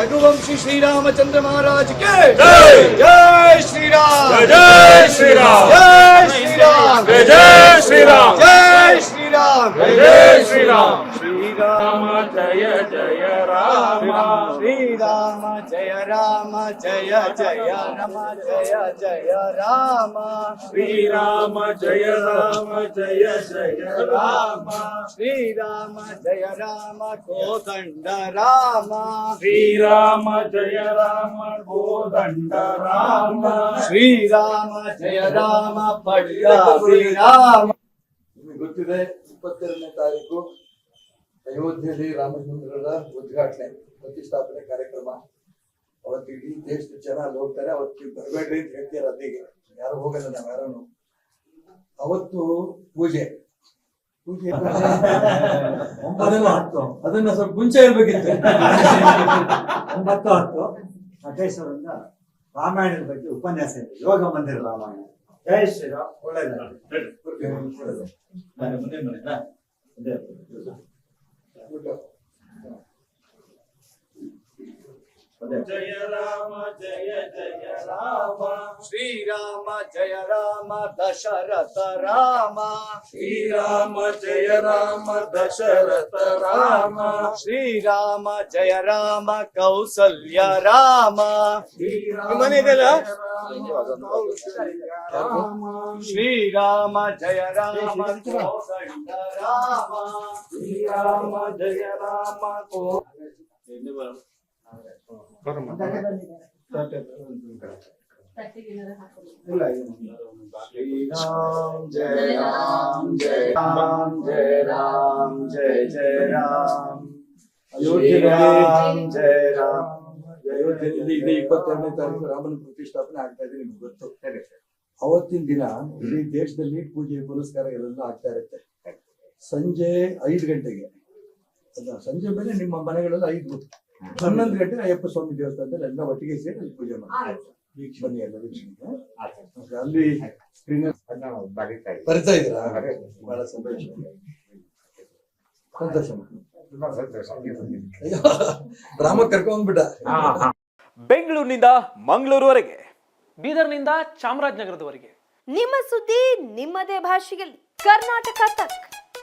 रघुवंशी श्री रामचंद्र महाराज के। जय। जय श्री राम जय श्री राम जय श्री राम जय श्री राम శ్రీరామ్! జయ శ్రీరామ్! శ్రీరామ జయ జయ రామ! శ్రీరామ జయ రామ జయ జయ రమ జయ జయ రామ! శ్రీరామ జయ రామ జయ జయ రామ! శ్రీరామ జయ రామ కోదండ రామ! శ్రీరామ జయ రామ కోదండ రామ! శ్రీరామ జయ రామ పడ్డ శ్రీరామ! ಗೊತ್ತಿದೆ ಇಪ್ಪತ್ತೆರಡನೇ ತಾರೀಕು ಅಯೋಧ್ಯೆಯಲ್ಲಿ ರಾಮಚಂದ್ರದ ಉದ್ಘಾಟನೆ ಪ್ರತಿಷ್ಠಾಪನೆ ಕಾರ್ಯಕ್ರಮ. ಅವತ್ತು ಇಡೀ ದೇಶದ ಜನ ಅಲ್ಲಿ ಹೋಗ್ತಾರೆ ಅವತ್ತು ಬರಬೇಡ್ರಿ ಅಂತ ಹೇಳ್ತೀರ ಅಲ್ಲಿಗೆ. ಯಾರು ಹೋಗಲ್ಲ ನಾವು ಯಾರನ್ನು. ಅವತ್ತು ಪೂಜೆ. ಪೂಜೆ ಅದನ್ನ ಹತ್ತು. ಅದನ್ನ ಸ್ವಲ್ಪ ಮುಂಚೆ ಹೇಳ್ಬೇಕಿತ್ತು. ಒಂಬತ್ತು ಹತ್ತು. ನಟೇಶ್ವರಿಂದ ರಾಮಾಯಣದ ಬಗ್ಗೆ ಉಪನ್ಯಾಸ ಇದೆ. ಯೋಗ ಮಂದಿರ ರಾಮಾಯಣ. ಜೈ ಶ್ರೀರಾಮ್. ಒಳ್ಳೆಯದು ಮುಂದೆ. జయ రామ జయ జయ రామ శ్రీరామ జయ రామ దశరథ రామ శ్రీరామ జయ రామ దశరథ రామ శ్రీరామ జయ రామ కౌసల్య రామ శ్రీరామ జయ రామ కౌసల్య రామ శ్రీరామ జయ రామ కో राम श्री राम जय राम कौसल्य राम श्री राम जय राम को श्री राम जय राम जय राम जय राम जय जय राम श्री राम जय राम ಅಯೋಧ್ಯೆಯಲ್ಲಿ ಇದೇ ಇಪ್ಪತ್ತೆರಡನೇ ತಾರೀಕು ರಾಮನ ಪ್ರತಿಷ್ಠಾಪನೆ ಆಗ್ತಾ ಇದೆ ನಿಮ್ಗೆ ಗೊತ್ತು ಅವತ್ತಿನ ದಿನ ಇಡೀ ದೇಶದಲ್ಲಿ ಪೂಜೆ ಪುನಸ್ಕಾರ ಎಲ್ಲ ಆಗ್ತಾ ಇರುತ್ತೆ ಸಂಜೆ ಐದು ಗಂಟೆಗೆ ಅದ ಸಂಜೆ ಮೇಲೆ ನಿಮ್ಮ ಮನೆಗಳಲ್ಲಿ ಐದು ಹನ್ನೊಂದು ಗಂಟೆ ಅಯ್ಯಪ್ಪ ಸ್ವಾಮಿ ದೇವಸ್ಥಾನದಲ್ಲಿ ಎಲ್ಲ ಒಟ್ಟಿಗೆ ಸೇರಿ ಅಲ್ಲಿ ಪೂಜೆ ಮಾಡಿ ವೀಕ್ಷ ಬನ್ನಿ ಎಲ್ಲ ವೀಕ್ಷಣೆಗೆ ಅಲ್ಲಿ ಸ್ಕ್ರೀನ್ ಬರಿತಾ ಇದ್ದೀರಾ? ಬಹಳ ಸಂತೋಷ. ಸಂತೋಷ ರಾಮ ಕರ್ಕೊಂಡ್ಬಿಟ್ಟ. ಬೆಂಗಳೂರಿನಿಂದ ಮಂಗಳೂರುವರೆಗೆ ಬೀದರ್ನಿಂದ ಚಾಮರಾಜನಗರದವರೆಗೆ. ನಿಮ್ಮ ಸುದ್ದಿ ನಿಮ್ಮದೇ ಭಾಷೆಯಲ್ಲಿ. ಕರ್ನಾಟಕ ತಕ್.